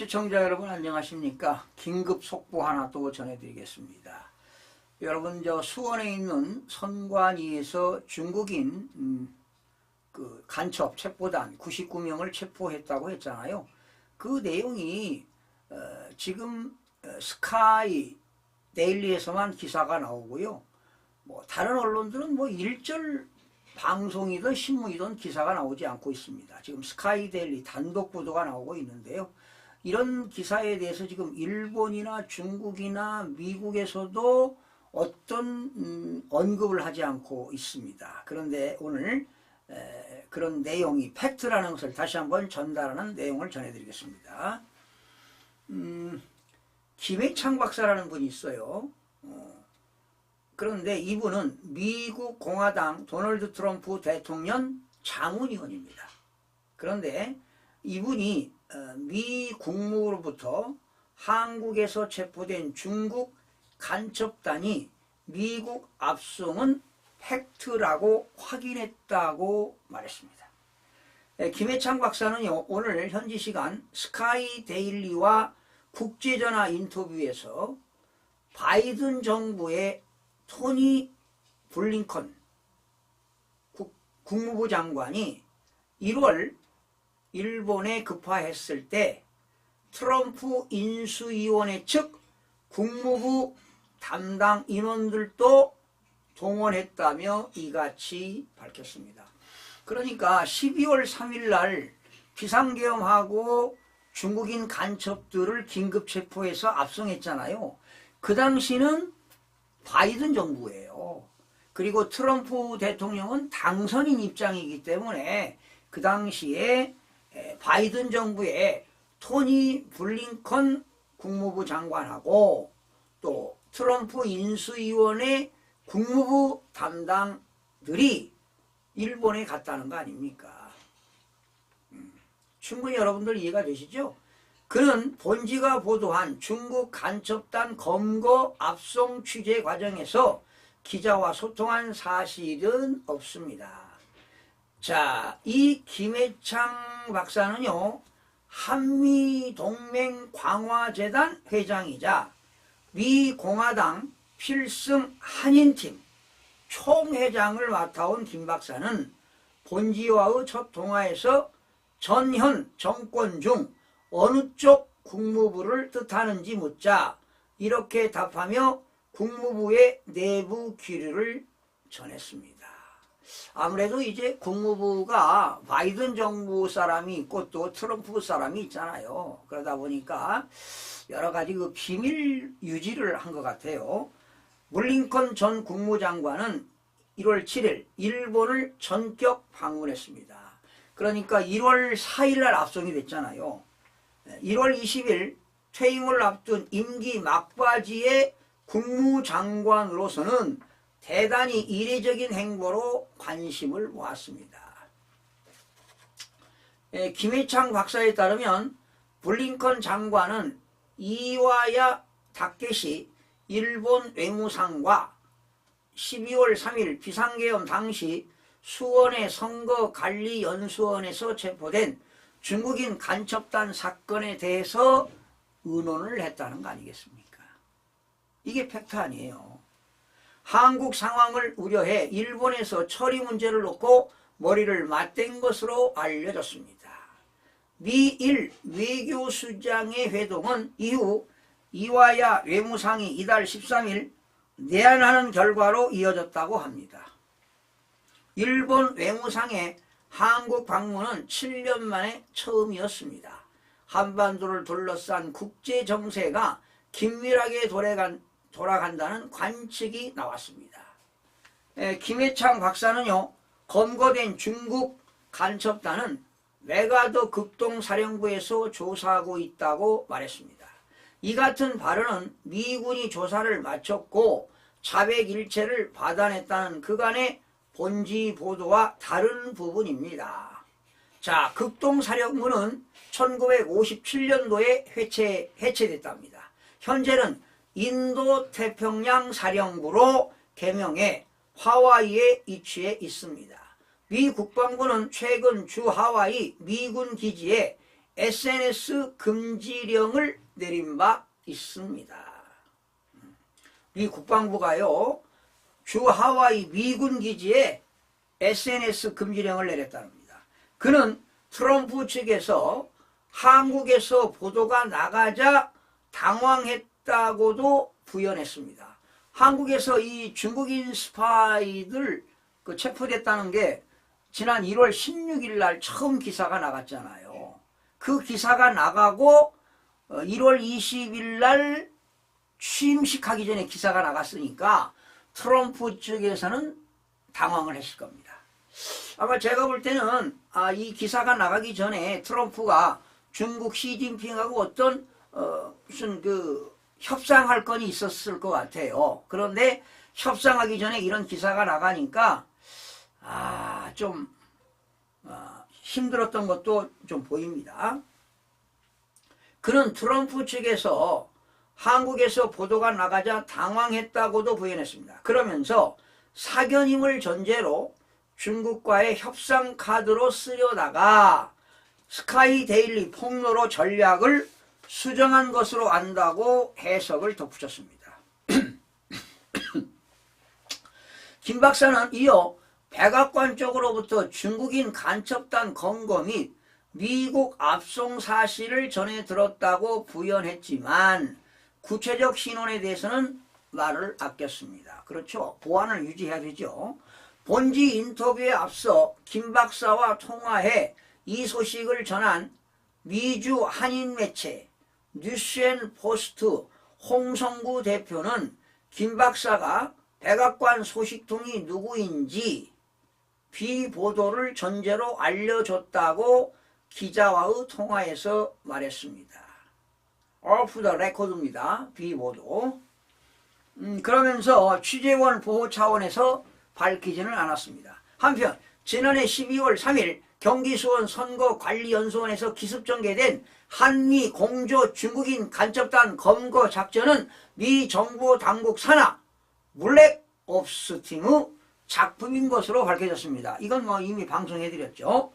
시청자 여러분 안녕하십니까? 긴급 속보 하나 또 전해드리겠습니다. 여러분 저 수원에 있는 선관위에서 중국인 음, 그 간첩 체포단 99명을 체포했다고 했잖아요. 그 내용이 어, 지금 어, 스카이 데일리에서만 기사가 나오고요. 뭐 다른 언론들은 뭐 일절 방송이든 신문이든 기사가 나오지 않고 있습니다. 지금 스카이 데일리 단독 보도가 나오고 있는데요. 이런 기사에 대해서 지금 일본이나 중국이나 미국에서도 어떤 음, 언급을 하지 않고 있습니다. 그런데 오늘 에, 그런 내용이 팩트라는 것을 다시 한번 전달하는 내용을 전해드리겠습니다. 음, 김해창 박사라는 분이 있어요. 어, 그런데 이분은 미국 공화당 도널드 트럼프 대통령 자문위원입니다. 그런데 이분이 어, 미 국무로부터 한국에서 체포된 중국 간첩단이 미국 압송은 팩트라고 확인했다고 말했습니다. 예, 김해창 박사는요 오늘 현지 시간 스카이 데일리와 국제전화 인터뷰에서 바이든 정부의 토니 블링컨 국, 국무부 장관이 1월 일본에 급파했을 때 트럼프 인수위원회 측 국무부 담당 인원들도 동원했다며 이같이 밝혔습니다. 그러니까 12월 3일 날 비상계엄하고 중국인 간첩들을 긴급 체포해서 압송했잖아요. 그 당시는 바이든 정부예요. 그리고 트럼프 대통령은 당선인 입장이기 때문에 그 당시에 바이든 정부의 토니 블링컨 국무부 장관하고 또 트럼프 인수위원회 국무부 담당들이 일본에 갔다는 거 아닙니까? 음, 충분히 여러분들 이해가 되시죠? 그는 본지가 보도한 중국 간첩단 검거 압송 취재 과정에서 기자와 소통한 사실은 없습니다. 자, 이 김해창 박사는요, 한미동맹 광화재단 회장이자 미 공화당 필승 한인팀 총회장을 맡아온 김 박사는 본지와의 첫 통화에서 전현 정권 중 어느 쪽 국무부를 뜻하는지 묻자 이렇게 답하며 국무부의 내부 기류를 전했습니다. 아무래도 이제 국무부가 바이든 정부 사람이 있고 또 트럼프 사람이 있잖아요. 그러다 보니까 여러 가지 그 비밀 유지를 한 것 같아요. 물링컨 전 국무장관은 1월 7일 일본을 전격 방문했습니다. 그러니까 1월 4일 날 압송이 됐잖아요. 1월 20일 퇴임을 앞둔 임기 막바지의 국무장관으로서는 대단히 이례적인 행보로 관심을 모았습니다. 예, 김해창 박사에 따르면 블링컨 장관은 이와야 다케시 일본 외무상과 12월 3일 비상계엄 당시 수원의 선거관리연수원에서 체포된 중국인 간첩단 사건에 대해서 의논을 했다는 거 아니겠습니까? 이게 팩트 아니에요. 한국 상황을 우려해 일본에서 처리 문제를 놓고 머리를 맞댄 것으로 알려졌습니다. 미일 외교수장의 회동은 이후 이와야 외무상이 이달 13일 내한하는 결과로 이어졌다고 합니다. 일본 외무상의 한국 방문은 7년 만에 처음이었습니다. 한반도를 둘러싼 국제 정세가 긴밀하게 돌아간, 돌아간다는 관측이 나왔습니다. 에, 김해창 박사는요, 검거된 중국 간첩단은 메가더 극동사령부에서 조사하고 있다고 말했습니다. 이 같은 발언은 미군이 조사를 마쳤고 자백 일체를 받아냈다는 그간의 본지 보도와 다른 부분입니다. 자, 극동사령부는 1957년도에 해체, 해체됐답니다. 현재는 인도 태평양 사령부로 개명해 하와이에 위치해 있습니다. 미 국방부는 최근 주 하와이 미군 기지에 SNS 금지령을 내린 바 있습니다. 미 국방부가요, 주 하와이 미군 기지에 SNS 금지령을 내렸답니다. 그는 트럼프 측에서 한국에서 보도가 나가자 당황했 다고도 부연했습니다. 한국에서 이 중국인 스파이들 그 체포됐다는 게 지난 1월 16일 날 처음 기사가 나갔잖아요. 그 기사가 나가고 어, 1월 20일 날 취임식 하기 전에 기사가 나갔으니까 트럼프 측에서는 당황을 했을 겁니다. 아마 제가 볼 때는 아, 이 기사가 나가기 전에 트럼프가 중국 시진핑하고 어떤 어, 무슨 그 협상할 건이 있었을 것 같아요. 그런데 협상하기 전에 이런 기사가 나가니까 아, 좀 어, 힘들었던 것도 좀 보입니다. 그는 트럼프 측에서 한국에서 보도가 나가자 당황했다고도 부연했습니다. 그러면서 사견임을 전제로 중국과의 협상 카드로 쓰려다가 스카이 데일리 폭로로 전략을 수정한 것으로 안다고 해석을 덧붙였습니다. 김 박사는 이어 백악관 쪽으로부터 중국인 간첩단 검거 및 미국 압송 사실을 전해 들었다고 부연했지만 구체적 신원에 대해서는 말을 아꼈습니다. 그렇죠. 보안을 유지해야 되죠. 본지 인터뷰에 앞서 김 박사와 통화해 이 소식을 전한 미주 한인 매체 뉴스앤 포스트 홍성구 대표는 김 박사가 백악관 소식통이 누구인지 비보도를 전제로 알려줬다고 기자와의 통화에서 말했습니다. 오프 더 레코드입니다. 비보도. 음, 그러면서 취재원 보호 차원에서 밝히지는 않았습니다. 한편 지난해 12월 3일 경기수원 선거관리연수원에서 기습 전개된 한미 공조 중국인 간첩단 검거 작전은 미 정보 당국 산하 블랙 옵스 팀의 작품인 것으로 밝혀졌습니다. 이건 뭐 이미 방송해드렸죠.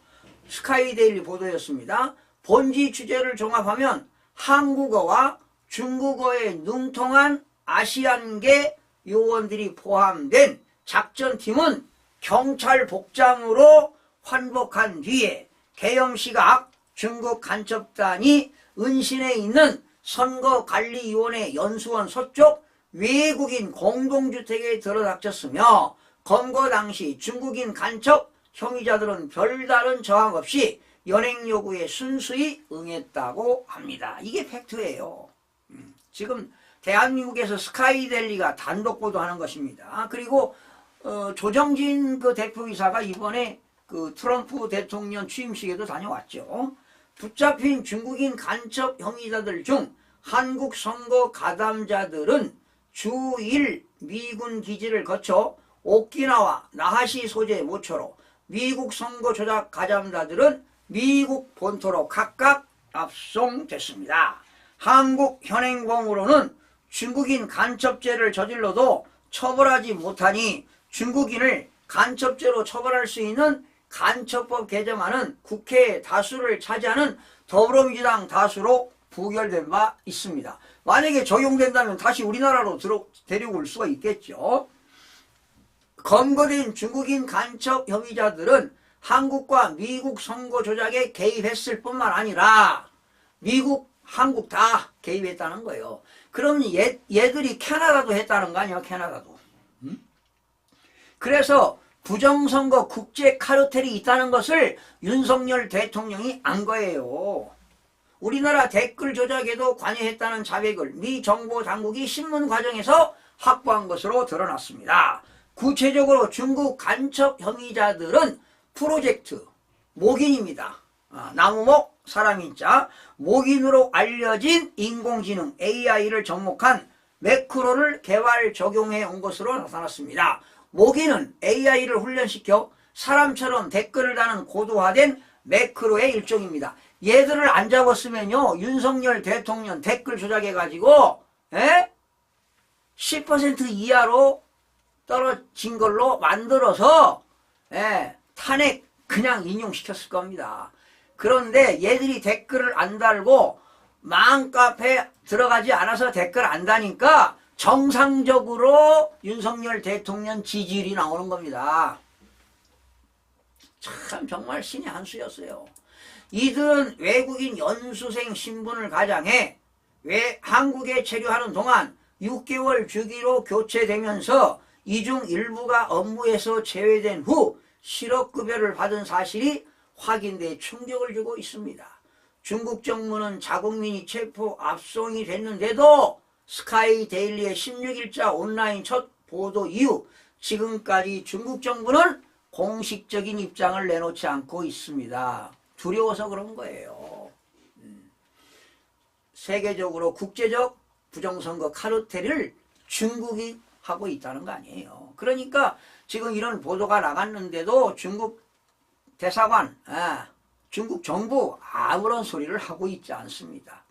스카이데일리 보도였습니다. 본지 취재를 종합하면 한국어와 중국어에 능통한 아시안계 요원들이 포함된 작전팀은 경찰 복장으로 환복한 뒤에 계엄시각 중국 간첩단이 은신에 있는 선거관리위원회 연수원 서쪽 외국인 공동주택에 들어닥쳤으며 검거 당시 중국인 간첩 형의자들은 별다른 저항 없이 연행 요구에 순수히 응했다고 합니다. 이게 팩트예요. 음, 지금 대한민국에서 스카이델리가 단독 보도하는 것입니다. 그리고 어, 조정진 그 대표이사가 이번에 그 트럼프 대통령 취임식에도 다녀왔죠. 붙잡힌 중국인 간첩 형의자들 중 한국 선거 가담자들은 주1 미군 기지를 거쳐 오키나와 나하시 소재 모처로 미국 선거 조작 가담자들은 미국 본토로 각각 압송됐습니다. 한국 현행범으로는 중국인 간첩죄를 저질러도 처벌하지 못하니 중국인을 간첩죄로 처벌할 수 있는 간첩법 개정안은 국회 다수를 차지하는 더불어민주당 다수로 부결된 바 있습니다. 만약에 적용된다면 다시 우리나라로 들어, 데리고 올 수가 있겠죠. 검거된 중국인 간첩 혐의자들은 한국과 미국 선거 조작에 개입했을 뿐만 아니라 미국, 한국 다 개입했다는 거예요. 그럼 얘, 얘들이 캐나다도 했다는 거 아니야, 캐나다도. 음? 그래서 부정선거 국제 카르텔이 있다는 것을 윤석열 대통령이 안 거예요. 우리나라 댓글 조작에도 관여했다는 자백을 미 정보 당국이 신문 과정에서 확보한 것으로 드러났습니다. 구체적으로 중국 간첩 혐의자들은 프로젝트 목인입니다. 아, 나무목 사람인자 목인으로 알려진 인공지능 AI를 접목한 매크로를 개발 적용해 온 것으로 나타났습니다. 모기는 AI를 훈련시켜 사람처럼 댓글을 다는 고도화된 매크로의 일종입니다. 얘들을 안 잡았으면요 윤석열 대통령 댓글 조작해 가지고 에? 10% 이하로 떨어진 걸로 만들어서 에, 탄핵 그냥 인용시켰을 겁니다. 그런데 얘들이 댓글을 안 달고 맘카페 들어가지 않아서 댓글 안 다니까 정상적으로 윤석열 대통령 지지율이 나오는 겁니다. 참 정말 신의 한 수였어요. 이들은 외국인 연수생 신분을 가장해 왜 한국에 체류하는 동안 6개월 주기로 교체되면서 이중 일부가 업무에서 제외된 후 실업급여를 받은 사실이 확인돼 충격을 주고 있습니다. 중국 정부는 자국민이 체포 압송이 됐는데도 스카이 데일리의 16일자 온라인 첫 보도 이후 지금까지 중국 정부는 공식적인 입장을 내놓지 않고 있습니다. 두려워서 그런 거예요. 음. 세계적으로 국제적 부정선거 카르텔을 중국이 하고 있다는 거 아니에요. 그러니까 지금 이런 보도가 나갔는데도 중국 대사관, 아, 중국 정부 아무런 소리를 하고 있지 않습니다.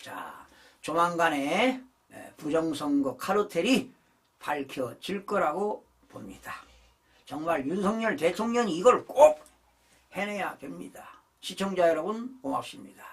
자, 조만간에 에, 부정선거 카르텔이 밝혀질 거라고 봅니다. 정말 윤석열 대통령이 이걸 꼭 해내야 됩니다. 시청자 여러분 고맙습니다.